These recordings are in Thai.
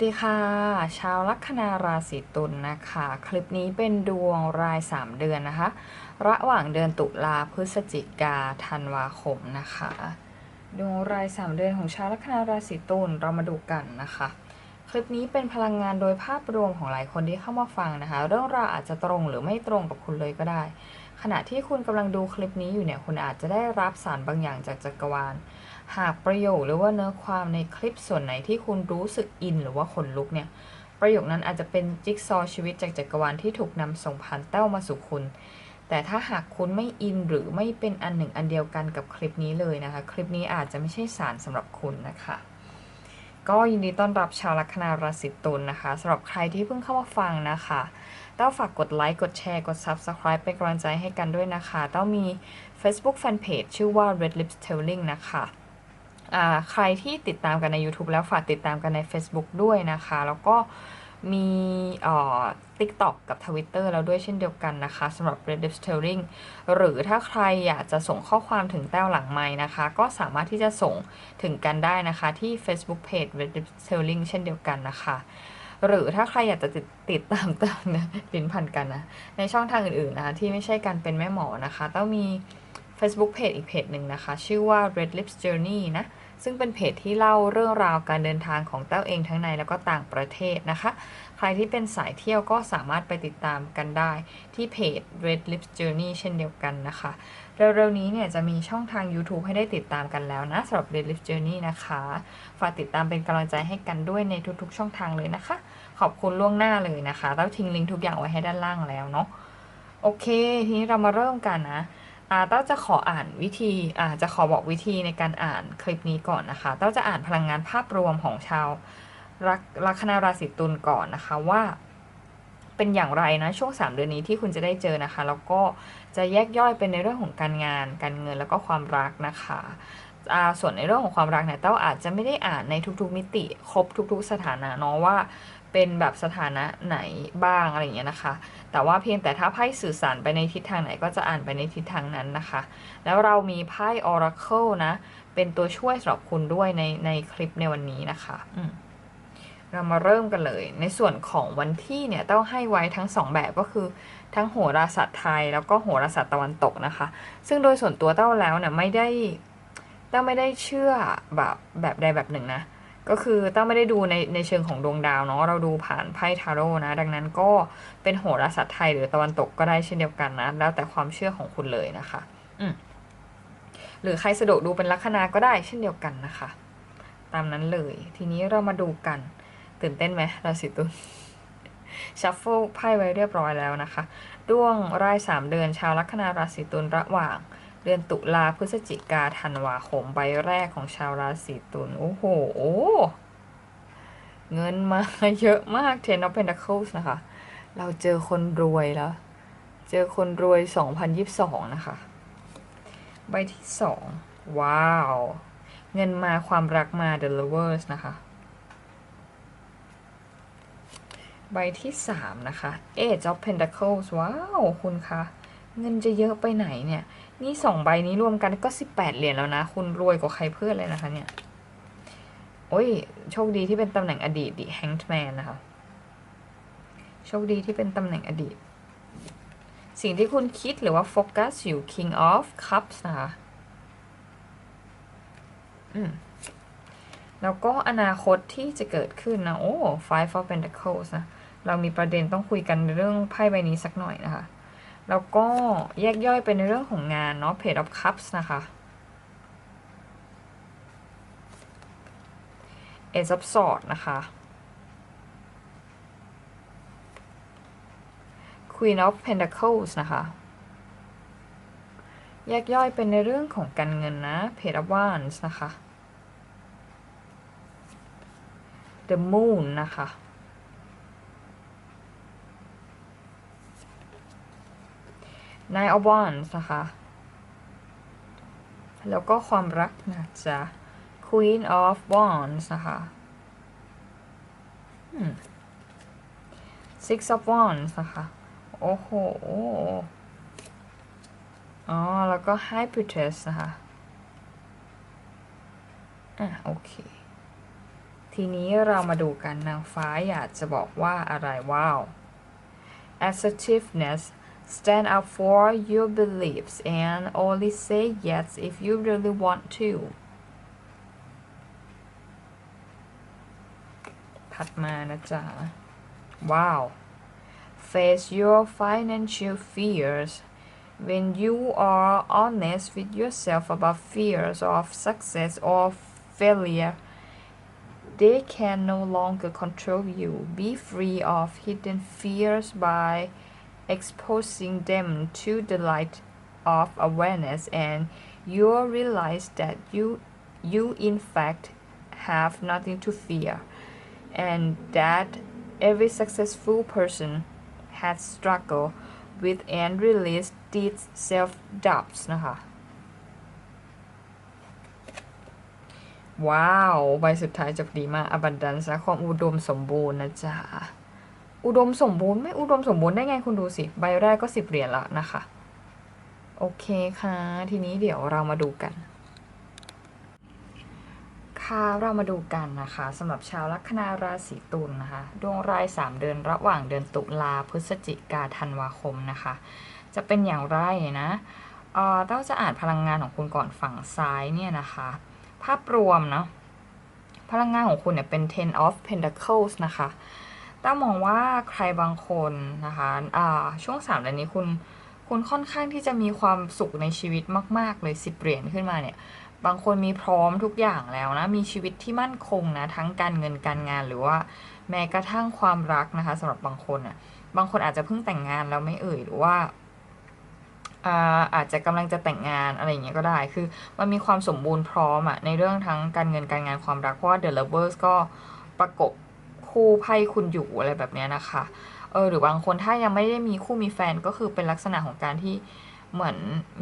วัสดีค่ะ ชาวลัคนาราศีตุลนะคะ คลิปนี้เป็นดวงราย 3 เดือนนะคะ ระหว่างเดือนตุลาพฤศจิกาธันวาคมนะคะ ดวงราย 3 เดือนของชาวลัคนาราศีตุลเรามาดูกันนะคะ คลิปนี้เป็นพลังงานโดยภาพรวมของหลายคนที่เข้ามาฟังนะคะ เรื่องราวอาจจะตรงหรือไม่ตรงกับคุณเลยก็ได้ ขณะที่คุณกำลังดูคลิปนี้อยู่เนี่ยคุณอาจจะได้รับสารบางอย่างจากจักรวาล หากประโยคหรือว่าเนื้อความในคลิปส่วนไหนที่คุณรู้สึกอินหรือว่าขนลุกเนี่ย ประโยคนั้นอาจจะเป็นจิ๊กซอว์ชีวิตจากจักรวาลที่ถูกนำส่งผ่านเต้ามาสู่คุณ แต่ถ้าหากคุณไม่อินหรือไม่เป็นอันหนึ่งอันเดียวกันกับคลิปนี้เลยนะคะ คลิปนี้อาจจะไม่ใช่สารสำหรับคุณนะคะ ก็ยินดีต้อนรับชาวลัคนาราศีตุลนะคะสำหรับใครที่เพิ่งเข้ามาฟังนะคะเต้าฝากกดไลค์ กดแชร์ กด Subscribe เป็นกำลังใจให้กันด้วยนะคะ เต้ามี Facebook Fanpage ชื่อว่า Red Lips Telling นะคะ ใครที่ติดตามกันใน YouTube แล้วฝากติดตามกันใน Facebook ด้วยนะคะ แล้วก็มีเอ่อ TikTok กับ Twitter แล้วด้วยเช่นเดียวกันนะคะสำหรับ Red Lips Telling หรือถ้าใครอยากจะส่งข้อความถึงแต้วหลังไม้นะคะ ก็สามารถที่จะส่งถึงกันได้นะคะ ที่ Facebook Page Red Lips Telling เช่นเดียวกันนะคะ หรือถ้าใครอยากจะติดติดตามเต้านะลิ้นพันกันนะ ในช่องทางอื่นๆนะคะที่ไม่ใช่การเป็นแม่หมอนะคะต้องมี Facebook Page อีกเพจหนึ่งนะคะ ชื่อว่า Red Lips Journey นะ ซึ่งเป็นเพจที่เล่าเรื่องราวการเดินทางของเต้าเองทั้งในแล้วก็ต่างประเทศนะคะ ใครที่เป็นสายเที่ยวก็สามารถไปติดตามกันได้ที่เพจ Red Lips Journey เช่นเดียวกันนะคะ เร็วๆนี้เนี่ยจะมีช่องทาง YouTube ให้ได้ติดตามกันแล้วนะสำหรับ Red Lips Journey นะคะ ฝากติดตามเป็นกำลังใจให้กันด้วยในทุกๆ ช่องทางเลยนะคะ ขอบคุณล่วงหน้าเลยนะคะเต้าทิ้งลิงก์ทุกอย่างไว้ให้ด้านล่างแล้วเนาะ โอเค ทีนี้เรามาเริ่มกันนะ อ่าเต้าจะขออ่านวิธีอ่าจะขอบอกวิธีในการอ่านคลิปนี้ก่อนนะคะเต้าจะอ่านพลังงานภาพรวมของชาวลัคลัคนาราศีตุลก่อนนะคะว่าเป็นอย่างไรนะช่วง 3 เดือนนี้ที่คุณจะได้เจอนะคะ แล้วก็จะแยกย่อยเป็นในเรื่องของการงาน การเงินแล้วก็ความรักนะคะส่วนในเรื่องของความรักเนี่ยเต้าอาจจะไม่ได้อ่านในทุกๆมิติ ครบทุก ๆ สถานะเนาะว่า เป็นแบบสถานะไหนบ้างอะไรอย่างเงี้ยนะคะ แต่ว่าเพียงแต่ถ้าไพ่สื่อสารไปในทิศทางไหนก็จะอ่านไปในทิศทางนั้นนะคะ แล้วเรามีไพ่ Oracle นะ เป็นตัวช่วยสำหรับคุณด้วยในในคลิปในวันนี้นะคะอืมเรามาเริ่มกันเลย ในส่วนของวันที่เนี่ยต้องให้ไว้ทั้งสองแบบก็คือ ทั้งโหราศาสตร์ไทย แล้วก็โหราศาสตร์ตะวันตกนะคะ ซึ่งโดยส่วนตัวเต้าแล้วเนี่ยไม่ได้เต้าไม่ได้เชื่อแบบแบบใดแบบหนึ่งนะ ก็คือเต้าไม่ได้ดูในในเชิงของดวงดาวเนาะเราดูผ่านไพ่ทาโร่นะ ดังนั้นก็เป็นโหราศาสตร์ไทยหรือตะวันตกก็ได้เช่นเดียวกันนะ แล้วแต่ความเชื่อของคุณเลยนะคะ อืมหรือใครสะดวกดูเป็นลัคนาก็ได้เช่นเดียวกันนะคะ ตามนั้นเลย ทีนี้เรามาดูกัน ตื่นเต้นไหมราศีตุลชัฟเฟิลไพ่ไว้เรียบร้อยแล้วนะคะดวงรายสามเดือนชาวลัคนาราศีตุลระหว่าง เดือนตุลาพฤศจิกาธันวาคมใบแรกของชาวราศีตุลโอ้โห เงินมาเยอะมาก Ten of Pentacles นะคะ เราเจอคนรวยแล้ว เจอคนรวย 2022 นะคะ ใบที่สองว้าว เงินมาความรักมา The Lovers นะคะ ใบที่สามนะคะ Age of Pentacles ว้าว คุณคะ เงินจะเยอะไปไหนเนี่ย นี่สองใบนี้รวมกันก็18เหรียญแล้วนะ คุณรวยกว่าใครเพื่อนเลยนะคะเนี่ย โอ้ย โชคดีที่เป็นตำแหน่งอดีตดิ Hanged Man นะคะ โชคดีที่เป็นตำแหน่งอดีต สิ่งที่คุณคิดหรือว่าโฟกัสอยู่ King of Cups นะคะอืมแล้วก็อนาคตที่จะเกิดขึ้นนะ โอ้ Five of Pentacles นะ เรามีประเด็นต้องคุยกันเรื่องไพ่ใบนี้สักหน่อยนะคะ แล้วก็แยกย่อยเป็นในเรื่องของงานเนาะ Page of Cups นะคะ Ace of Swords นะคะ Queen of Pentacles นะคะ แยกย่อยเป็นในเรื่องของการเงินนะ Page of Wands นะคะ The Moon นะคะ Nine of Wands นะคะ แล้วก็ความรักนะจ๊ะ Queen of Wands นะคะอืม Six of Wands นะคะ โอ้โห อ๋อ แล้วก็ High Priestess นะคะ อะ โอเค ทีนี้เรามาดูกันนางฟ้าอยากจะบอกว่าอะไรว้าว assertiveness stand up for your beliefs and only say yes if you really want to ถัดมานะจ๊ะ ว้าว face your financial fears when you are honest with yourself about fears of success or failure they can no longer control you be free of hidden fears by exposing them to the light of awareness and you'll realize that you you in fact have nothing to fear and that every successful person has struggled with and released these self doubts นะคะ ว้าว ใบสุดท้ายจบดีมาก abundance นะความอุดมสมบูรณ์นะจ๊ะ อุดมสมบูรณ์ไม่อุดมสมบูรณ์ได้ไงคุณดูสิใบแรกก็สิบเหรียญละนะคะ โอเคค่ะ ทีนี้เดี๋ยวเรามาดูกัน ค่ะเรามาดูกันนะคะสำหรับชาวลัคนาราศีตุลนะคะ ดวงราย 3 เดือนระหว่างเดือนตุลาพฤศจิกาธันวาคมนะคะ จะเป็นอย่างไรนะเอ่อต้องจะอ่านพลังงานของคุณก่อนฝั่งซ้ายเนี่ยนะคะ ภาพรวมเนาะพลังงานของคุณเนี่ยเป็น ten of pentacles นะคะ ต้ามองว่าใครบางคนนะคะอ่าช่วงสามเดือนนี้คุณคุณค่อนข้างที่จะมีความสุขในชีวิตมาก ๆ เลยสิบเหรียญขึ้นมาเนี่ย บางคนมีพร้อมทุกอย่างแล้วนะ มีชีวิตที่มั่นคงนะ ทั้งการเงินการงานหรือว่าแม้กระทั่งความรักนะคะสำหรับบางคนอะ บางคนอาจจะเพิ่งแต่งงานแล้วไม่เอ่ยหรือว่าอาอาจจะกำลังจะแต่งงานอะไรอย่างเงี้ยก็ได้ คือมันมีความสมบูรณ์พร้อมอะในเรื่องทั้งการเงินการงานความรัก เพราะว่า The Lovers ก็ประกบ คู่ไพ่คุณอยู่อะไรแบบนี้นะคะเออหรือบางคนถ้ายังไม่ได้มีคู่มีแฟนก็คือเป็นลักษณะของการที่เหมือน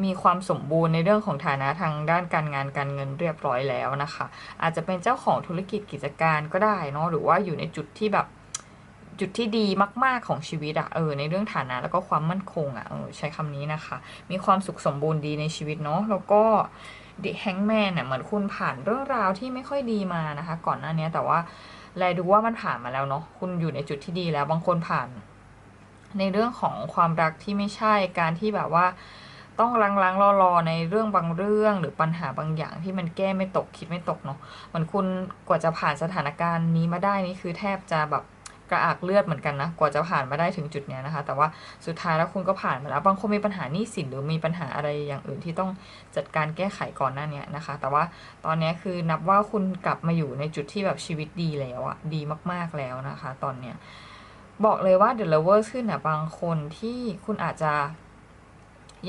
มีความสมบูรณ์ในเรื่องของฐานะทางด้านการงานการเงินเรียบร้อยแล้วนะคะ อาจจะเป็นเจ้าของธุรกิจกิจการก็ได้เนาะหรือว่าอยู่ในจุดที่แบบจุดที่ดีมาก ๆของชีวิตอะเออในเรื่องฐานะแล้วก็ความมั่นคงอะเออใช้คำนี้นะคะ มีความสุขสมบูรณ์ดีในชีวิตเนาะแล้วก็ดิแฮงแมนเนี่ยเหมือนคุณผ่านเรื่องราวที่ไม่ค่อยดีมานะคะ ก่อนหน้านี้แต่ว่า แลดูว่ามันผ่านมาแล้วเนาะคุณอยู่ในจุดที่ดีแล้วบางคนผ่าน ในเรื่องของความรักที่ไม่ใช่การที่แบบว่า ต้องลังรังรอๆในเรื่องบางเรื่องหรือปัญหาบางอย่างที่มันแก้ไม่ตกคิดไม่ตกเนาะเหมือนคุณกว่าจะผ่านสถานการณ์นี้มาได้นี่คือแทบจะแบบ กระอักเลือดเหมือนกันนะ กว่าจะผ่านมาได้ถึงจุดเนี้ยนะคะ แต่ว่าสุดท้ายแล้วคุณก็ผ่านมาแล้ว บางคนมีปัญหานี้สินหรือมีปัญหาอะไรอย่างอื่นที่ต้องจัดการแก้ไขก่อนหน้านี้นะคะ แต่ว่าตอนนี้คือนับว่าคุณกลับมาอยู่ในจุดที่แบบชีวิตดีแล้วอะดีมากๆแล้วนะคะ ตอนเนี้ยบอกเลยว่า The Lovers ขึ้นเนี่ยบางคนที่คุณอาจจะ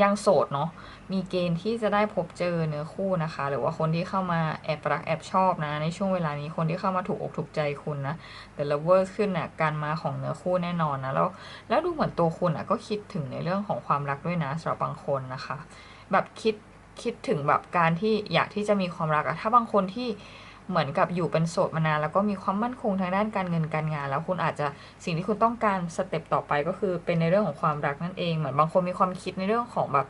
ยังโสดเนาะมีเกณฑ์ที่จะได้พบเจอเนื้อคู่นะคะ หรือว่าคนที่เข้ามาแอบรักแอบชอบนะ ในช่วงเวลานี้คนที่เข้ามาถูกอกถูกใจคุณนะแต่ lovers ขึ้นน่ะการมาของเนื้อคู่แน่นอนนะแล้วแล้วดูเหมือนตัวคุณอะก็คิดถึงในเรื่องของความรักด้วยนะสำหรับบางคนนะคะ แบบคิดคิดถึงแบบการที่อยากที่จะมีความรักอะถ้าบางคนที่ เหมือนกับอยู่เป็นโสดมานานแล้วก็มีความมั่นคงทางด้านการเงินการงาน แล้วคุณอาจจะสิ่งที่คุณต้องการสเต็ปต่อไปก็คือเป็นในเรื่องของความรักนั่นเองเหมือนบางคนมีความคิดในเรื่องของแบบ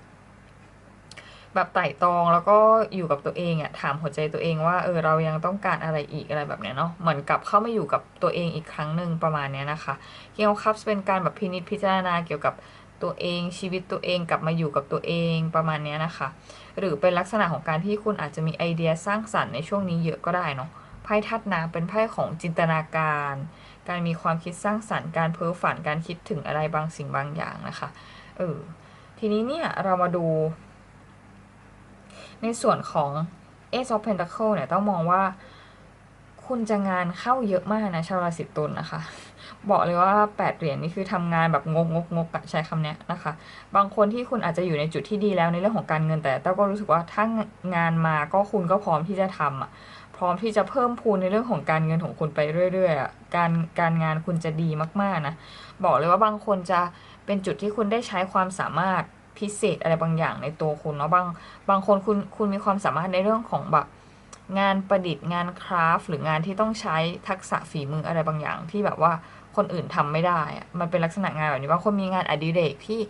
แบบไต่ตองแล้วก็อยู่กับตัวเองอะถามหัวใจตัวเองว่าเออเรายังต้องการอะไรอีกอะไรแบบเนี้ยเนาะเหมือนกับเข้ามาอยู่กับตัวเองอีกครั้งหนึ่งประมาณเนี้ยนะคะเกี่ยวกับเป็นการแบบพินิจพิจารณาเกี่ยวกับ ตัวเอง ชีวิตตัวเองกลับมาอยู่กับตัวเองประมาณนี้นะคะ หรือเป็นลักษณะของการที่คุณอาจจะมีไอเดียสร้างสรรค์ในช่วงนี้เยอะก็ได้เนาะไพ่ทัดน้ำเป็นไพ่ของจินตนาการ การมีความคิดสร้างสรรค์การเพ้อฝันการคิดถึงอะไรบางสิ่งบางอย่างนะคะเออทีนี้เนี่ยเรามาดู ในส่วนของ Ace of Pentacle เนี่ยต้องมองว่า คุณจะงานเข้าเยอะมากนะชาวราศีตุลนะคะ บอกเลยว่าแปดเหรียญนี่คือทำงานแบบงกงกงกใช้คำเนี้ยนะคะ บางคนที่คุณอาจจะอยู่ในจุดที่ดีแล้วในเรื่องของการเงินแต่เต้าก็รู้สึกว่าถ้างานมาก็คุณก็พร้อมที่จะทำอะพร้อมที่จะเพิ่มพูนในเรื่องของการเงินของคุณไปเรื่อยๆอะการการงานคุณจะดีมากๆนะบอกเลยว่าบางคนจะเป็นจุดที่คุณได้ใช้ความสามารถพิเศษอะไรบางอย่างในตัวคุณเนาะบางบางคนคุณคุณมีความสามารถในเรื่องของแบบงานประดิษฐ์งานคราฟหรืองานที่ต้องใช้ทักษะฝีมืออะไรบางอย่างที่แบบว่า คนอื่นทำไม่ได้ มันเป็นลักษณะงานแบบนี้บาคนมีงานอดิเรกที่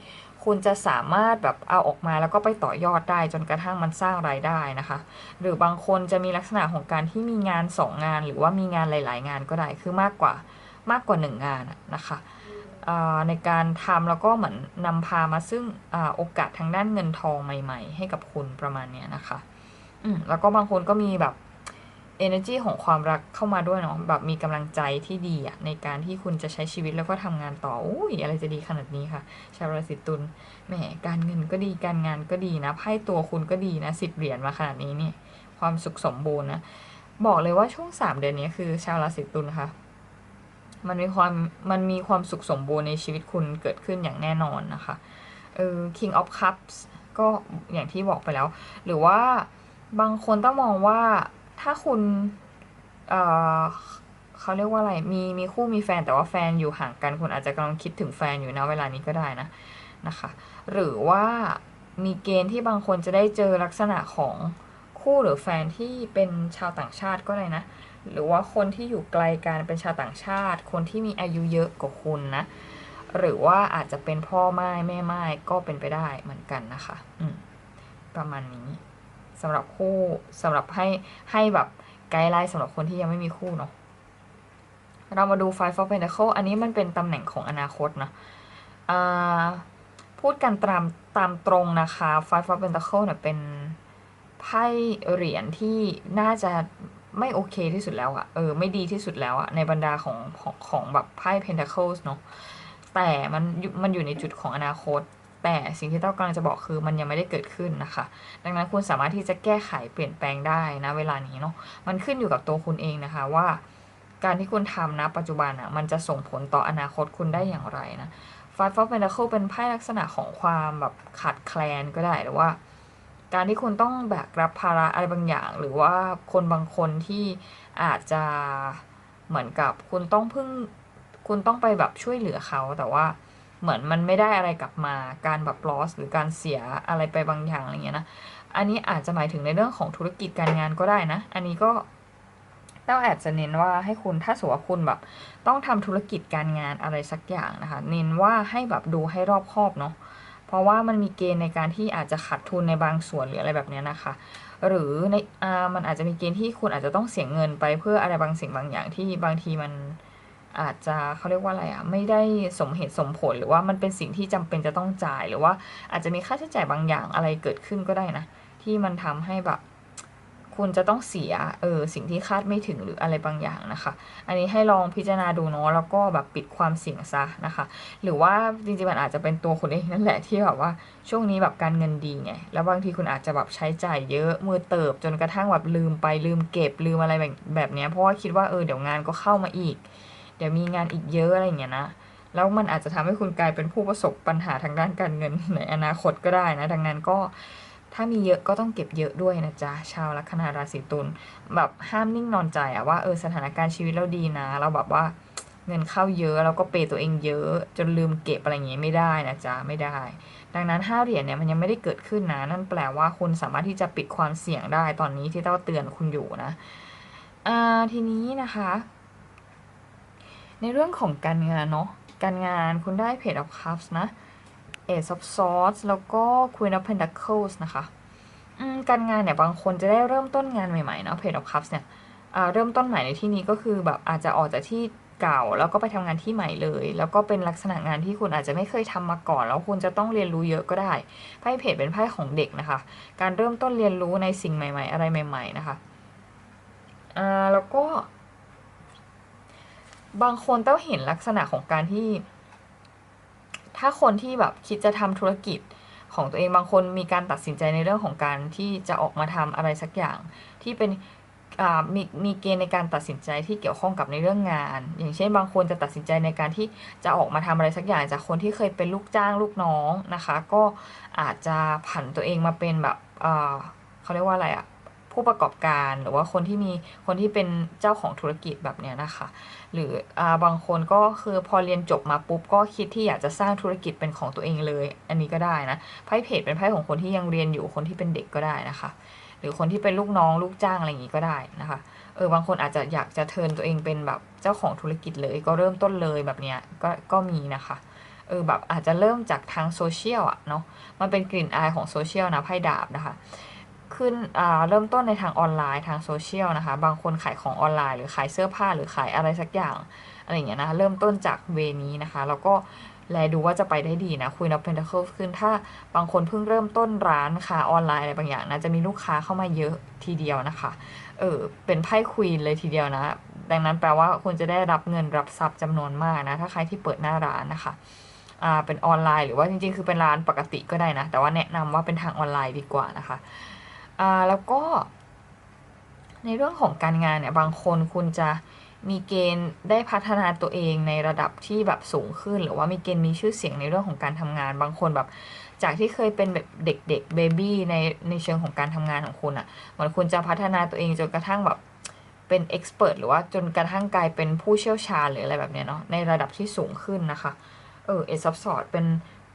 คุณจะสามารถแบบเอาออกมาแล้วก็ไปต่อยอดได้จนกระทั่งมันสร้างรายได้นะคะ หรือบางคนจะมีลักษณะของการที่มีงานสองงาน หรือว่ามีงานหลาย ๆ งานก็ได้คือมากกว่ามากกว่าหนึ่งงานนะคะในการทำแล้วก็เหมือนนำพามาซึ่งอโอกาสทางด้านเงินทองใหม่ ๆ ให้กับคุณประมาณนี้นะคะอืแล้วก็บางคนก็มีแบบ energy ของความรักเข้ามาด้วยเนาะแบบมีกำลังใจที่ดีอะในการที่คุณจะใช้ชีวิตแล้วก็ทำงานต่ออุ้ยอะไรจะดีขนาดนี้ค่ะ ชาวราศีตุลแหมการเงินก็ดีการงานก็ดีนะไพ่ตัวคุณก็ดีนะสิบเหรียญมาขนาดนี้เนี่ยความสุขสมบูรณ์นะบอกเลยว่าช่วงสามเดือนนี้คือชาวราศีตุลค่ะ มันมีความมันมีความสุขสมบูรณ์ในชีวิตคุณเกิดขึ้นอย่างแน่นอนนะคะเออ King of Cups ก็อย่างที่บอกไปแล้ว หรือว่าบางคนต้องมองว่า ถ้าคุณเออเขาเรียกว่าอะไร มีมีคู่มีแฟนแต่ว่าแฟนอยู่ห่างกันคุณอาจจะกำลังคิดถึงแฟนอยู่นะเวลานี้ก็ได้นะนะคะ หรือว่ามีเกณฑ์ที่บางคนจะได้เจอลักษณะของคู่หรือแฟนที่เป็นชาวต่างชาติก็ได้นะ หรือว่าคนที่อยู่ไกลกันเป็นชาวต่างชาติ คนที่มีอายุเยอะกว่าคุณนะ หรือว่าอาจจะเป็นพ่อไม้แม่ไม้ก็เป็นไปได้เหมือนกันนะคะ อืมประมาณนี้ สำหรับคู่สำหรับให้ให้แบบไกด์ไลน์สำหรับคนที่ยังไม่มีคู่เนาะเรามาดู Five of Pentacles อันนี้มันเป็นตำแหน่งของอนาคตนะพูดกันตามตามตรงนะคะ Five of Pentacles เนี่ยเป็นไพ่เหรียญที่น่าจะไม่โอเคที่สุดแล้วอะเออ ไม่ดีที่สุดแล้วอะในบรรดาของของของแบบไพ่ Pentacles เนาะแต่มันมันอยู่ในจุดของอนาคต แต่สิ่งที่เต้ากำลังจะบอกคือมันยังไม่ได้เกิดขึ้นนะคะ ดังนั้นคุณสามารถที่จะแก้ไขเปลี่ยนแปลงได้นะเวลานี้เนาะมันขึ้นอยู่กับตัวคุณเองนะคะว่า การที่คุณทำนะปัจจุบันอะมันจะส่งผลต่ออนาคตคุณได้อย่างไรนะ Five of Pentacles เป็นไพ่ลักษณะของความแบบขาดแคลนก็ได้หรือว่า การที่คุณต้องแบกรับภาระอะไรบางอย่าง หรือว่าคนบางคนที่อาจจะเหมือนกับคุณต้องพึ่งคุณต้องไปแบบช่วยเหลือเขาแต่ว่า เหมือนมันไม่ได้อะไรกลับมาการแบบ loss หรือการเสียอะไรไปบางอย่างอะไรเงี้ยนะอันนี้อาจจะหมายถึงในเรื่องของธุรกิจการงานก็ได้นะ อันนี้ก็เต้าแอบจะเน้นว่าให้คุณถ้าสมมติว่าคุณแบบ ต้องทำธุรกิจการงานอะไรสักอย่างนะคะ เน้นว่าให้แบบดูให้รอบคอบเนาะเพราะว่ามันมีเกณฑ์ในการที่อาจจะขาดทุนในบางส่วนหรืออะไรแบบเนี้ยนะคะ หรือในอ่ามันอาจจะมีเกณฑ์ที่คุณอาจจะต้องเสียเงินไปเพื่ออะไรบางสิ่งบางอย่างที่บางทีมัน อาจจะเขาเรียกว่าอะไรอะไม่ได้สมเหตุสมผลหรือว่ามันเป็นสิ่งที่จำเป็นจะต้องจ่าย หรือว่าอาจจะมีค่าใช้จ่ายบางอย่างอะไรเกิดขึ้นก็ได้นะ ที่มันทำให้แบบคุณจะต้องเสียเออสิ่งที่คาดไม่ถึงหรืออะไรบางอย่างนะคะ อันนี้ให้ลองพิจารณาดูเนาะแล้วก็แบบปิดความเสี่ยงซะนะคะ หรือว่าจริงๆมันอาจจะเป็นตัวคุณเองนั่นแหละที่แบบว่าช่วงนี้แบบการเงินดีไงแล้วบางทีคุณอาจจะแบบใช้จ่ายเยอะมือเติบจนกระทั่งแบบลืมไปลืมเก็บลืมอะไรแบบแบบเนี้ยเพราะว่าคิดว่าเออเดี๋ยวงานก็เข้ามาอีก เดี๋ยวมีงานอีกเยอะอะไรอย่างเงี้ยนะแล้วมันอาจจะทำให้คุณกลายเป็นผู้ประสบปัญหาทางด้านการเงินในอนาคตก็ได้นะ ดังนั้นก็ถ้ามีเยอะก็ต้องเก็บเยอะด้วยนะจ๊ะ ชาวลัคนาราศีตุลแบบห้ามนิ่งนอนใจอะว่าเออสถานการณ์ชีวิตเราดีนะ เราแบบว่าเงินเข้าเยอะแล้วก็เปย์ตัวเองเยอะ จนลืมเก็บอะไรอย่างเงี้ยไม่ได้นะจ๊ะไม่ได้ ดังนั้นห้าเหรียญเนี่ยมันยังไม่ได้เกิดขึ้นนะ นั่นแปลว่าคุณสามารถที่จะปิดความเสี่ยงได้ตอนนี้ที่เต้าเตือนคุณอยู่นะอ่าทีนี้นะคะ ในเรื่องของการงานเนาะการงานคุณได้ Page of Cups นะ Ace of Swords แล้วก็ Queen of Pentacles นะคะการงานเนี่ยบางคนจะได้เริ่มต้นงานใหม่ๆเนาะ Page of Cups เนี่ยเริ่มต้นใหม่ในที่นี้ก็คือแบบอาจจะออกจากที่เก่าแล้วก็ไปทำงานที่ใหม่เลย แล้วก็เป็นลักษณะงานที่คุณอาจจะไม่เคยทำมาก่อน แล้วคุณจะต้องเรียนรู้เยอะก็ได้ไพ่เพจเป็นไพ่ของเด็กนะคะ การเริ่มต้นเรียนรู้ในสิ่งใหม่ ๆ อะไรใหม่ ๆ นะคะอ่าแล้วก็ บางคนต้องเห็นลักษณะของการที่ ถ้าคนที่แบบคิดจะทำธุรกิจของตัวเองบางคนมีการตัดสินใจในเรื่องของการที่จะออกมาทำอะไรสักอย่าง ที่เป็นมีมีเกณฑ์ในการตัดสินใจที่เกี่ยวข้องกับในเรื่องงาน อย่างเช่น บางคนจะตัดสินใจในการที่จะออกมาทำอะไรสักอย่างจากคนที่เคยเป็นลูกจ้างลูกน้องนะคะ ก็อาจจะผันตัวเองมาเป็นแบบเขาเรียกว่าอะไรอะ ผู้ประกอบการหรือว่าคนที่มีคนที่เป็นเจ้าของธุรกิจแบบเนี้ยนะคะ หรืออาบางคนก็คือพอเรียนจบมาปุ๊บก็คิดที่อยากจะสร้างธุรกิจเป็นของตัวเองเลย อันนี้ก็ได้นะไพ่เพจเป็นไพ่ของคนที่ยังเรียนอยู่คนที่เป็นเด็กก็ได้นะคะ หรือคนที่เป็นลูกน้องลูกจ้างอะไรอย่างนี้ก็ได้นะคะเออบางคนอาจจะอยากจะเทินตัวเองเป็นแบบเจ้าของธุรกิจเลยก็เริ่มต้นเลยแบบเนี้ยก็ก็มีนะคะเออแบบอาจจะเริ่มจากทางโซเชียลอะเนาะมันเป็นกลิ่นอายของโซเชียลนะไพ่ดาบนะคะ ขึ้นเริ่มต้นในทางออนไลน์ทางโซเชียลนะคะ บางคนขายของออนไลน์ หรือขายเสื้อผ้าหรือขายอะไรสักอย่างอะไรอย่างเงี้ยนะคะเริ่มต้นจากเวนี้นะคะ แล้วก็แลดูว่าจะไปได้ดีนะคุยนับเพนท c l e ขึ้นถ้าบางคนเพิ่งเริ่มต้นร้านค้าออนไลน์อะไรบางอย่างนะจะมีลูกค้าเข้ามาเยอะทีเดียวนะคะเออเป็นไพ่ควีนเลยทีเดียวนะ ดังนั้นแปลว่าคุณจะได้รับเงินรับทรัพย์จำนวนมากนะ ถ้าใครที่เปิดหน้าร้านนะคะอ่าเป็นออนไลน์หรือว่าจริงๆ คือเป็นร้านปกติก็ได้นะ แต่ว่าแนะนำว่าเป็นทางออนไลน์ดีกว่านะคะ อ่าแล้วก็ ในเรื่องของการงานเนี่ยบางคนคุณจะมีเกณฑ์ได้พัฒนาตัวเองในระดับที่แบบสูงขึ้น หรือว่ามีเกณฑ์มีชื่อเสียงในเรื่องของการทำงาน บางคนแบบ จากที่เคยเป็นแบบเด็กๆเบบี้ในในเชิงของการทำงานของคุณอะ่ะเหมือนคุณจะพัฒนาตัวเองจนกระทั่งแบบเป็นเอ็กซ์เพรสหรือว่าจนกระทั่งกลายเป็นผู้เชี่ยวชาญหรืออะไรแบบเนี้ยเนาะในระดับที่สูงขึ้นนะคะ เออเอซับสอดเป็น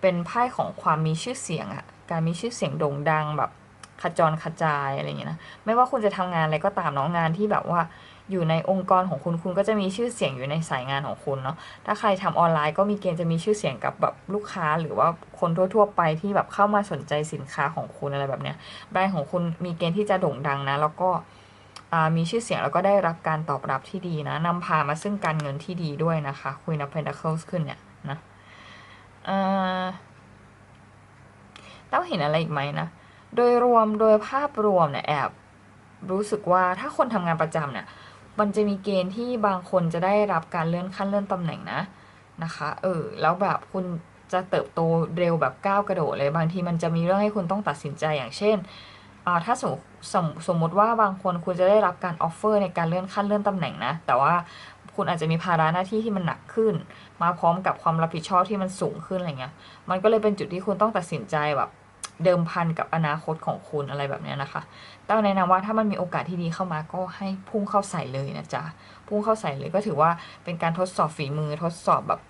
เป็นไพ่ของความมีชื่อเสียงอะการมีชื่อเสียงโด่งดังแบบ ขจรขจายอะไรอย่างเงี้ยนะไม่ว่าคุณจะทำงานอะไรก็ตามเนาะงานที่แบบว่าอยู่ในองค์กรของคุณคุณก็จะมีชื่อเสียงอยู่ในสายงานของคุณเนาะถ้าใครทำออนไลน์ก็มีเกณฑ์จะมีชื่อเสียงกับแบบลูกค้าหรือว่าคนทั่ว ๆ ไปที่แบบเข้ามาสนใจสินค้าของคุณอะไรแบบเนี้ยแบรนด์ของคุณมีเกณฑ์ที่จะโด่งดังนะ แล้วก็มีชื่อเสียงแล้วก็ได้รับการตอบรับที่ดีนะนำพามาซึ่งการเงินที่ดีด้วยนะคะคุยนับเพนท c l e ขึ้นเนี่ยนะอ่าต้องเห็นอะไรอีกไหมนะ โดยรวมโดยภาพรวมเนี่ยแอบรู้สึกว่าถ้าคนทำงานประจำเนี่ยมันจะมีเกณฑ์ที่บางคนจะได้รับการเลื่อนขั้นเลื่อนตำแหน่งนะนะคะเออแล้วแบบคุณจะเติบโตเร็วแบบก้าวกระโดดเลย บางทีมันจะมีเรื่องให้คุณต้องตัดสินใจอย่างเช่นอ่าถ้าสมสมสมมติว่าบางคนคุณจะได้รับการออฟเฟอร์ในการเลื่อนขั้นเลื่อนตำแหน่งนะ แต่ว่าคุณอาจจะมีภาระหน้าที่ที่มันหนักขึ้น มาพร้อมกับความรับผิดชอบที่มันสูงขึ้นอะไรเงี้ย มันก็เลยเป็นจุดที่คุณต้องตัดสินใจแบบ เดิมพันกับอนาคตของคุณอะไรแบบนี้นะคะต้องแนะนำว่าถ้ามันมีโอกาสที่ดีเข้ามาก็ให้พุ่งเข้าใส่เลยนะจ๊ะ พุ่งเข้าใส่เลยก็ถือว่าเป็นการทดสอบฝีมือทดสอบแบบ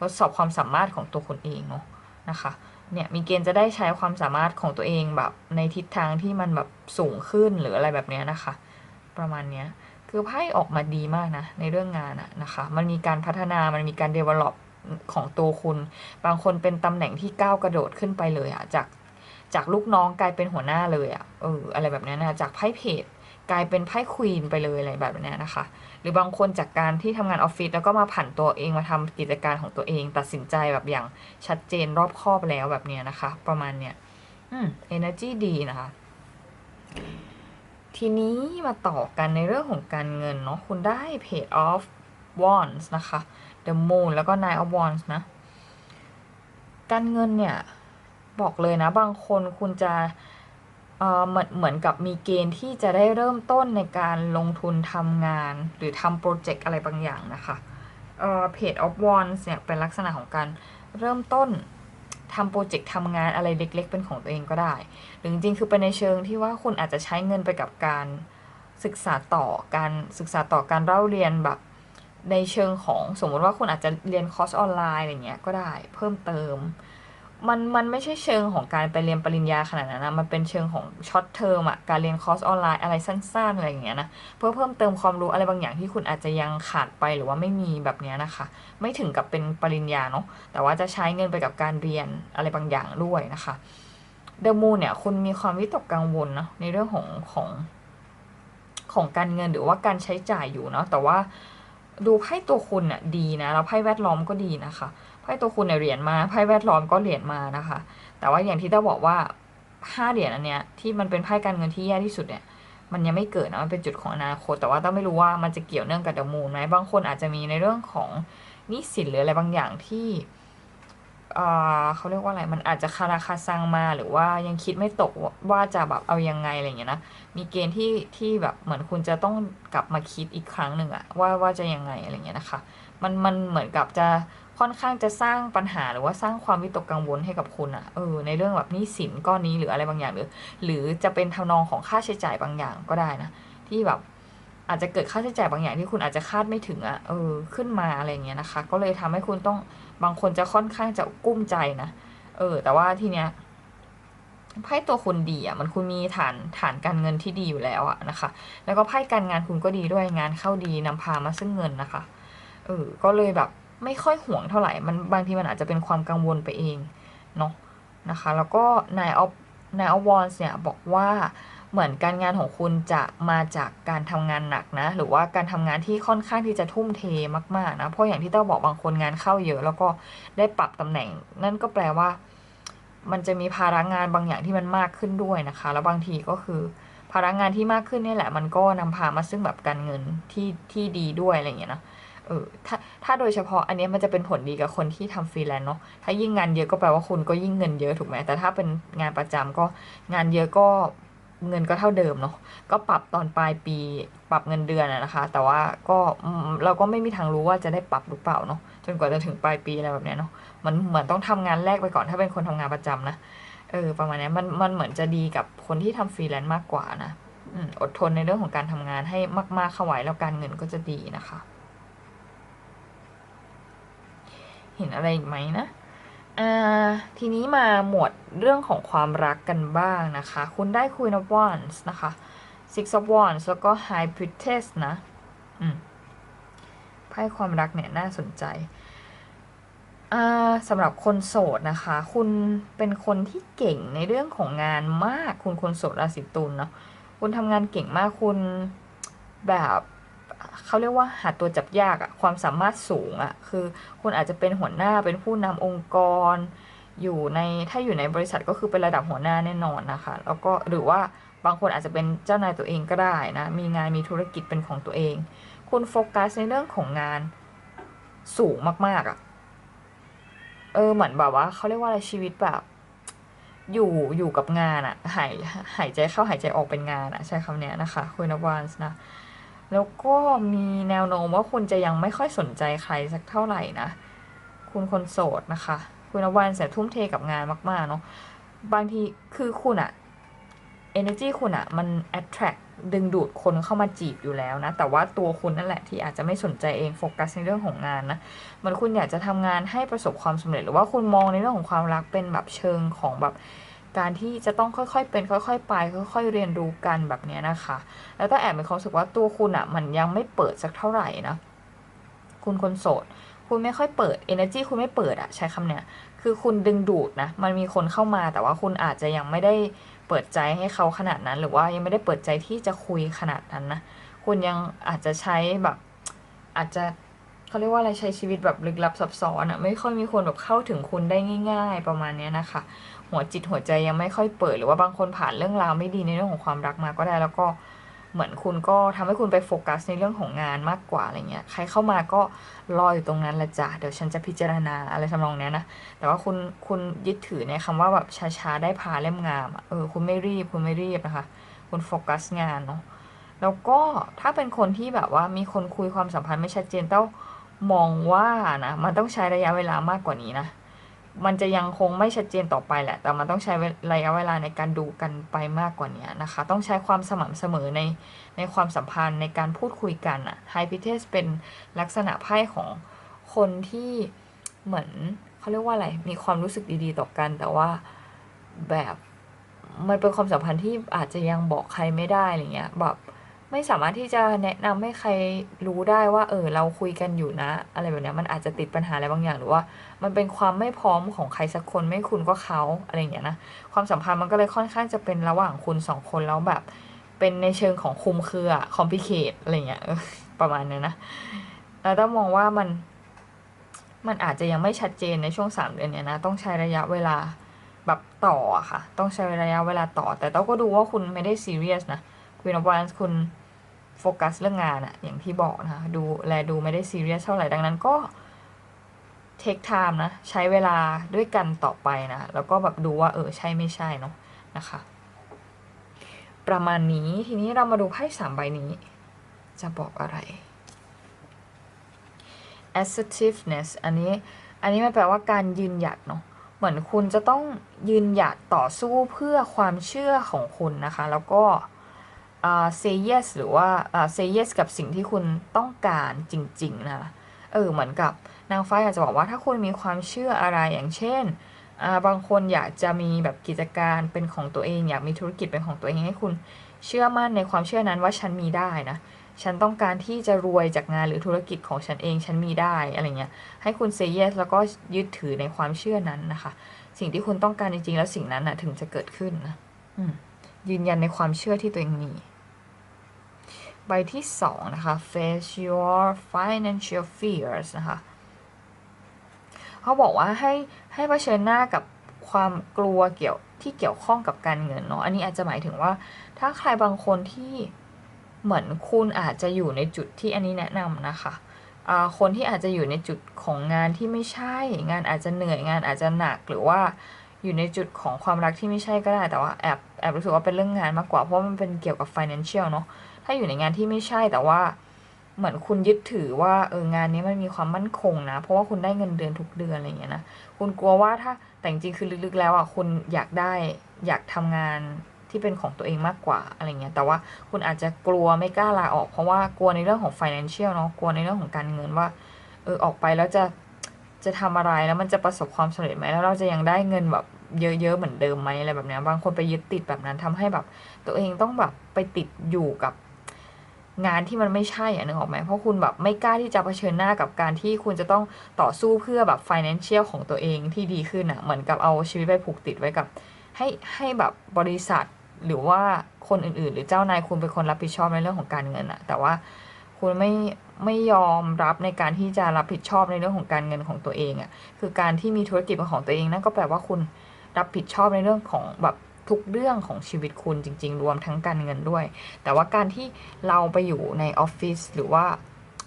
ทดสอบความสามารถของตัวคุณเองเนาะนะคะ เนี่ยมีเกณฑ์จะได้ใช้ความสามารถของตัวเองแบบในทิศทางที่มันแบบสูงขึ้นหรืออะไรแบบนี้นะคะ ประมาณเนี้ยคือไพ่ออกมาดีมากนะในเรื่องงานอะนะคะ มันมีการพัฒนามันมีการ develop ของตัวคุณ บางคนเป็นตำแหน่งที่ก้าวกระโดดขึ้นไปเลยอะจากจากลูกน้องกลายเป็นหัวหน้าเลยอะเอออะไรแบบนี้นะจากไพ่เพจกลายเป็นไพ่ควีนไปเลยอะไรแบบนี้นะคะ หรือบางคนจากการที่ทำงานออฟฟิศแล้วก็มาผันตัวเองมาทำกิจการของตัวเอง ตัดสินใจแบบอย่างชัดเจนรอบคอบแล้วแบบนี้นะคะ ประมาณเนี้ยอืม energy ดีนะคะทีนี้มาต่อกันในเรื่องของการเงินเนาะคุณได้ Page of Wands นะคะ The Moon แล้วก็ Nine of Wands นะ การเงินเนี่ยบอกเลยนะ บางคนคุณจะเออเหมือนเหมือนกับมีเกณฑ์ที่จะได้เริ่มต้นในการลงทุนทำงาน หรือทำโปรเจกต์อะไรบางอย่างนะคะเอ่อ Page of Wands เนี่ยเป็นลักษณะของการเริ่มต้นทำโปรเจกต์ทำงานอะไรเล็ก ๆ เป็นของตัวเองก็ได้ หรือจริงๆ คือเป็นในเชิงที่ว่าคุณอาจจะใช้เงินไปกับการศึกษาต่อการศึกษาต่อการเล่าเรียนแบบ ในเชิงของสมมติว่าคุณอาจจะเรียนคอร์สออนไลน์อะไรเงี้ยก็ได้เพิ่มเติม มันมันไม่ใช่เชิงของการไปเรียนปริญญาขนาดนั้นนะมันเป็นเชิงของช็อตเทอมอะการเรียนคอร์สออนไลน์อะไรสั้นๆอะไรอย่างเงี้ยนะเพื่อเพิ่มเติมความรู้อะไรบางอย่างที่คุณอาจจะยังขาดไปหรือว่าไม่มีแบบเนี้ยนะคะ ไม่ถึงกับเป็นปริญญาเนาะแต่ว่าจะใช้เงินไปกับการเรียนอะไรบางอย่างด้วยนะคะเดมูเนี่ยคุณมีความวิตกกังวลเนาะในเรื่องของของของการเงินหรือว่าการใช้จ่ายอยู่เนาะแต่ว่า ดูไพ่ตัวคุณอะดีนะแล้วไพ่แวดล้อมก็ดีนะคะไพ่ตัวคุณเนี่ยเหรียญมาไพ่แวดล้อมก็เหรียญมานะคะ แต่ว่าอย่างที่ต้าบอกว่าห้าเหรียญอันเนี้ยที่มันเป็นไพ่การเงินที่แย่ที่สุดเนี่ยมันยังไม่เกิดนะมันเป็นจุดของอนาคต แต่ว่าต้าไม่รู้ว่ามันจะเกี่ยวเนื่องกับดมูลไหมบางคนอาจจะมีในเรื่องของนิสิตหรืออะไรบางอย่างที่ เขาเรียกว่าอะไร มันอาจจะคาราคาซังมา หรือว่ายังคิดไม่ตกว่าจะแบบเอายังไงอะไรอย่างเงี้ยนะ มีเกณฑ์ที่ที่แบบเหมือนคุณจะต้องกลับมาคิดอีกครั้งหนึ่งอะว่าว่าจะยังไงอะไรเงี้ยนะคะ มันมันเหมือนกับจะค่อนข้างจะสร้างปัญหาหรือว่าสร้างความวิตกกังวลให้กับคุณอะเออในเรื่องแบบนี้สินก้อนนี้หรืออะไรบางอย่างหรือ หรือจะเป็นทำนองของค่าใช้จ่ายบางอย่างก็ได้นะ ที่แบบอาจจะเกิดค่าใช้จ่ายบางอย่างที่คุณอาจจะคาดไม่ถึงอะเออขึ้นมาอะไรเงี้ยนะคะ ก็เลยทำให้คุณต้อง บางคนจะค่อนข้างจะกุ้มใจนะ เออ แต่ว่าทีเนี้ยไพ่ตัวคุณดีอะมันคุณมีฐานฐานการเงินที่ดีอยู่แล้วอะนะคะ แล้วก็ไพ่การงานคุณก็ดีด้วยงานเข้าดีนำพามาซึ่งเงินนะคะเออก็เลยแบบไม่ค่อยห่วงเท่าไหร่ มันบางทีมันอาจจะเป็นความกังวลไปเองเนาะนะคะ แล้วก็นายออฟนายออฟวอนส์เนี่ยบอกว่า เหมือนการงานของคุณจะมาจากการทำงานหนักนะ หรือว่าการทำงานที่ค่อนข้างที่จะทุ่มเทมากๆนะ เพราะอย่างที่เต้าบอกบางคนงานเข้าเยอะ แล้วก็ได้ปรับตำแหน่ง นั่นก็แปลว่า มันจะมีภาระงานบางอย่างที่มันมากขึ้นด้วยนะคะ แล้วบางทีก็คือภาระงานที่มากขึ้นนี่แหละ มันก็นำพามาซึ่งแบบการเงินที่ที่ดีด้วยอะไรอย่างเงี้ยนะเออถ้าถ้าโดยเฉพาะอันนี้มันจะเป็นผลดีกับคนที่ทำฟรีแลนซ์เนาะถ้ายิ่งงานเยอะก็แปลว่าคุณก็ยิ่งเงินเยอะถูกไหมแต่ถ้าเป็นงานประจำก็งานเยอะก็ เงินก็เท่าเดิมเนาะก็ปรับตอนปลายปีปรับเงินเดือนอะนะคะ แต่ว่าก็เราก็ไม่มีทางรู้ว่าจะได้ปรับหรือเปล่าเนาะจนกว่าจะถึงปลายปีอะไรแบบเนี้ยเนาะมันเหมือนต้องทำงานแรกไปก่อนถ้าเป็นคนทำงานประจำนะเออประมาณนี้มันมันเหมือนจะดีกับคนที่ทำฟรีแลนซ์มากกว่านะอดทนในเรื่องของการทำงานให้มากๆเข้าไว้แล้วการเงินก็จะดีนะคะ เห็นอะไรอีกไหมนะ ทีนี้มาหมวดเรื่องของความรักกันบ้างนะคะ คุณได้ Queen of Wands นะคะ Six of Wands แล้วก็ High Priestess นะไพ่ความรักเนี่ยน่าสนใจสำหรับคนโสดนะคะ คุณเป็นคนที่เก่งในเรื่องของงานมาก คุณคนโสดราศีตุลเนาะคุณทำงานเก่งมากคุณแบบ เขาเรียกว่าหาตัวจับยากอะความสามารถสูงอะคือคุณอาจจะเป็นหัวหน้าเป็นผู้นำองค์กร อยู่ในถ้าอยู่ในบริษัทก็คือเป็นระดับหัวหน้าแน่นอนนะคะแล้วก็หรือว่าบางคนอาจจะเป็นเจ้านายตัวเองก็ได้นะมีงานมีธุรกิจเป็นของตัวเอง คุณโฟกัสในเรื่องของงานสูงมากๆอะเออเหมือนแบบว่าเขาเรียกว่าอะไรชีวิตแบบ อยู่อยู่กับงานอะหายหายใจเข้าหายใจออกเป็นงานอะใช้คำนี้นะคะคุณนวานส์นะ แล้วก็มีแนวโน้มว่าคุณจะยังไม่ค่อยสนใจใครสักเท่าไหร่นะ คุณคนโสดนะคะ คุณนวันเสียทุ่มเทกับงานมากๆเนาะ บางทีคือคุณอะ energy คุณอะมัน attract ดึงดูดคนเข้ามาจีบอยู่แล้วนะ แต่ว่าตัวคุณนั่นแหละที่อาจจะไม่สนใจเองโฟกัสในเรื่องของงานนะเหมือนคุณอยากจะทำงานให้ประสบความสำเร็จ หรือว่าคุณมองในเรื่องของความรักเป็นแบบเชิงของแบบ การที่จะต้องค่อยๆ เป็นค่อย ๆ ไป ค่อย ๆ เรียนรู้กันแบบนี้นะคะ แล้วก็แอบมีความรู้สึกว่าตัวคุณอะมันยังไม่เปิดสักเท่าไหร่นะคุณคนโสด คุณไม่ค่อยเปิด energy คุณไม่เปิดอะใช้คำเนี้ย คือคุณดึงดูดนะ มันมีคนเข้ามาแต่ว่าคุณอาจจะยังไม่ได้เปิดใจให้เขาขนาดนั้น หรือว่ายังไม่ได้เปิดใจที่จะคุยขนาดนั้นนะ คุณยังอาจจะใช้แบบ อาจจะเขาเรียกว่าอะไรใช้ชีวิตแบบลึกลับซับซ้อนอะไม่ค่อยมีคนแบบเข้าถึงคุณได้ง่าย ๆ ประมาณนี้นะคะ หัวจิตหัวใจยังไม่ค่อยเปิด หรือว่าบางคนผ่านเรื่องราวไม่ดีในเรื่องของความรักมาก็ได้ แล้วก็เหมือนคุณก็ทำให้คุณไปโฟกัสในเรื่องของงานมากกว่าอะไรเงี้ย ใครเข้ามาก็รออยู่ตรงนั้นละจ้ะ เดี๋ยวฉันจะพิจารณาอะไรทำนองเนี้ยนะ แต่ว่าคุณคุณยึดถือในคำว่าแบบช้าๆได้พาเล่มงามเออคุณไม่รีบคุณไม่รีบนะคะ คุณโฟกัสงานเนาะ แล้วก็ถ้าเป็นคนที่แบบว่ามีคนคุยความสัมพันธ์ไม่ชัดเจนต้องมองว่านะมันต้องใช้ระยะเวลามากกว่านี้นะ มันจะยังคงไม่ชัดเจนต่อไปแหละ แต่มันต้องใช้ระยะเวลาในการดูกันไปมากกว่านี้นะคะ ต้องใช้ความสม่ำเสมอในในความสัมพันธ์ในการพูดคุยกันอะไฮพิเทสเป็นลักษณะไพ่ของคนที่เหมือนเขาเรียกว่าอะไร มีความรู้สึกดีๆต่อกัน แต่ว่าแบบมันเป็นความสัมพันธ์ที่อาจจะยังบอกใครไม่ได้อะไรเงี้ยแบบ ไม่สามารถที่จะแนะนำให้ใครรู้ได้ว่าเออเราคุยกันอยู่นะ อะไรแบบนี้มันอาจจะติดปัญหาอะไรบางอย่างหรือว่า มันเป็นความไม่พร้อมของใครสักคนไม่คุณก็เขาอะไรอย่างเงี้ยนะความสัมพันธ์มันก็เลยค่อนข้างจะเป็นระหว่างคุณสองคนแล้วแบบ เป็นในเชิงของคุมเครือคอมพิเคตอะไรเงี้ยประมาณนี้นะแล้วต้องมองว่ามันมันอาจจะยังไม่ชัดเจนในช่วงสามเดือนเนี้ยนะ ต้องใช้ระยะเวลาแบบต่อค่ะ ต้องใช้ระยะเวลาต่อ แต่ต้องก็ดูว่าคุณไม่ได้ซีเรียสนะคุณอวันคุณ โฟกัสเรื่องงานอะอย่างที่บอกนะคะดูแลดูไม่ได้ซีเรียสเท่าไหร่ดังนั้นก็เทคไทม์นะ ใช้เวลาด้วยกันต่อไปนะ แล้วก็แบบดูว่าเออใช่ไม่ใช่เนาะนะคะ ประมาณนี้ทีนี้เรามาดูไพ่สามใบนี้ จะบอกอะไร assertiveness อันนี้อันนี้มันแปลว่าการยืนหยัดเนาะเหมือนคุณจะต้องยืนหยัดต่อสู้เพื่อความเชื่อของคุณนะคะ แล้วก็ say yes หรือว่าอ่า say yes กับสิ่งที่คุณต้องการจริง ๆ นะ เออ เหมือนกับนางฟ้าอยากจะบอกว่าถ้าคุณมีความเชื่ออะไรอย่างเช่น บางคนอยากจะมีแบบกิจการเป็นของตัวเอง อยากมีธุรกิจเป็นของตัวเองให้คุณเชื่อมั่นในความเชื่อนั้นว่าฉันมีได้นะ ฉันต้องการที่จะรวยจากงานหรือธุรกิจของฉันเอง ฉันมีได้อะไรเงี้ย ให้คุณ say yes แล้วก็ยึดถือในความเชื่อนั้นนะคะ สิ่งที่คุณต้องการจริงๆ แล้วสิ่งนั้นนะถึงจะเกิดขึ้นนะยืนยันในความเชื่อที่ตัวเองมี ใบที่สองนะคะ face your financial fears นะคะเขาบอกว่าให้ให้เผชิญหน้ากับความกลัวเกี่ยวที่เกี่ยวข้องกับการเงินเนาะอันนี้อาจจะหมายถึงว่า ถ้าใครบางคนที่เหมือนคุณอาจจะอยู่ในจุดที่อันนี้แนะนำนะคะคนที่อาจจะอยู่ในจุดของงานที่ไม่ใช่ งานอาจจะเหนื่อยงานอาจจะหนักหรือว่าอยู่ในจุดของความรักที่ไม่ใช่ก็ได้แต่ว่าแอบแอบรู้สึกว่าเป็นเรื่องงานมากกว่าเพราะมันเป็นเกี่ยวกับ financial เนาะ ถ้าอยู่ในงานที่ไม่ใช่แต่ว่า เหมือนคุณยึดถือว่าเอองานนี้มันมีความมั่นคงนะ เพราะว่าคุณได้เงินเดือนทุกเดือนอะไรอย่างเงี้ยนะคุณกลัวว่าถ้าแต่จริงๆคือลึกๆแล้วอะคุณอยากได้อยากทำงานที่เป็นของตัวเองมากกว่าอะไรเงี้ยแต่ว่าคุณอาจจะกลัวไม่กล้าลาออก เพราะว่ากลัวในเรื่องของ financial เนาะกลัวในเรื่องของการเงินว่าเออออกไปแล้วจะจะทำอะไรแล้วมันจะประสบความสำเร็จไหมแล้วเราจะยังได้เงินแบบเยอะๆเหมือนเดิมไหมอะไรแบบเนี้ยบางคนไปยึดติดแบบนั้นทำให้แบบ ตัวเองต้องแบบไปติดอยู่กับ งานที่มันไม่ใช่อะนึกออกไหมเพราะคุณแบบไม่กล้าที่จะเผชิญหน้ากับการที่คุณจะต้องต่อสู้เพื่อแบบ financial ของตัวเองที่ดีขึ้นอะเหมือนกับเอาชีวิตไปผูกติดไว้กับ ให้ให้แบบบริษัทหรือว่าคนอื่นๆ หรือเจ้านายคุณเป็นคนรับผิดชอบในเรื่องของการเงินอะ แต่ว่าคุณไม่ไม่ยอมรับในการที่จะรับผิดชอบในเรื่องของการเงินของตัวเองอะคือการที่มีธุรกิจเป็นของตัวเองนั่นก็แปลว่าคุณรับผิดชอบในเรื่องของแบบ ทุกเรื่องของชีวิตคุณจริง ๆ รวมทั้งการเงินด้วย แต่ว่าการที่เราไปอยู่ในออฟฟิศหรือว่า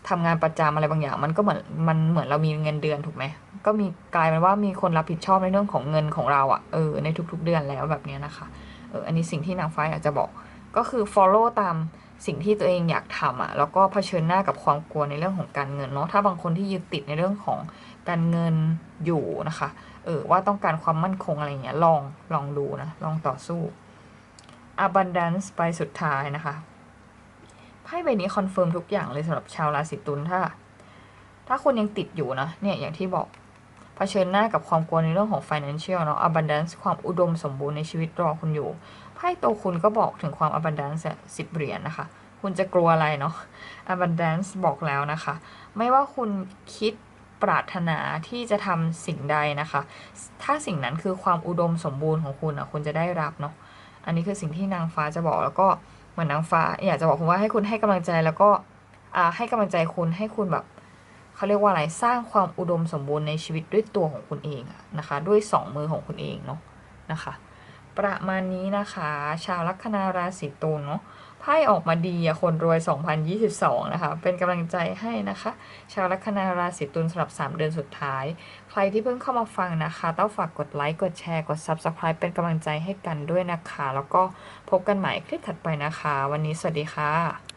ทำงานประจำอะไรบางอย่าง มันก็เหมือนมันเหมือนเรามีเงินเดือนถูกไหมก็มีกลายเป็นว่ามีคนรับผิดชอบในเรื่องของเงินของเราอะเออในทุก ๆ เดือนแล้วแบบนี้นะคะเอออันนี้สิ่งที่นางฟ้าอยากจะบอกก็คือ follow ตามสิ่งที่ตัวเองอยากทำอะแล้วก็เผชิญหน้ากับความกลัวในเรื่องของการเงินเนาะถ้าบางคนที่ยึดติดในเรื่องของ การเงินอยู่นะคะ เออว่าต้องการความมั่นคงอะไรเงี้ยลองลองดูนะลองต่อสู้ abundance ไปสุดท้ายนะคะไพ่ใบนี้คอนเฟิร์มทุกอย่างเลยสำหรับชาวราศีตุลถ้า ถ้าคุณยังติดอยู่นะเนี่ยอย่างที่บอกเผชิญหน้ากับความกลัวในเรื่องของ financial เนาะ abundance ความอุดมสมบูรณ์ในชีวิตรอคุณอยู่ไพ่โตวคุณก็บอกถึงความ abundance สิบเหรียญนะคะ คุณจะกลัวอะไรเนาะ abundance บอกแล้วนะคะ ไม่ว่าคุณคิด ปรารถนาที่จะทำสิ่งใดนะคะ ถ้าสิ่งนั้นคือความอุดมสมบูรณ์ของคุณอะคุณจะได้รับเนาะ อันนี้คือสิ่งที่นางฟ้าจะบอกแล้วก็เหมือนนางฟ้า อยากจะบอกคุณว่าให้คุณให้กำลังใจแล้วก็อ่าให้กำลังใจคุณให้คุณแบบเขาเรียกว่าอะไรสร้างความอุดมสมบูรณ์ในชีวิตด้วยตัวของคุณเองนะคะ ด้วยสองมือของคุณเองเนาะนะคะ ประมาณนี้นะคะ ชาวลัคนาราศีตุลเนาะ ไพ่ออกมาดีอะคนรวย 2022 นะคะ เป็นกำลังใจให้นะคะ ชาวลัคนาราศีตุลสำหรับ 3 เดือนสุดท้าย ใครที่เพิ่งเข้ามาฟังนะคะ ต้องฝากกดไลค์ กดแชร์ กด Subscribe เป็นกำลังใจให้กันด้วยนะคะ แล้วก็พบกันใหม่คลิปถัดไปนะคะ วันนี้สวัสดีค่ะ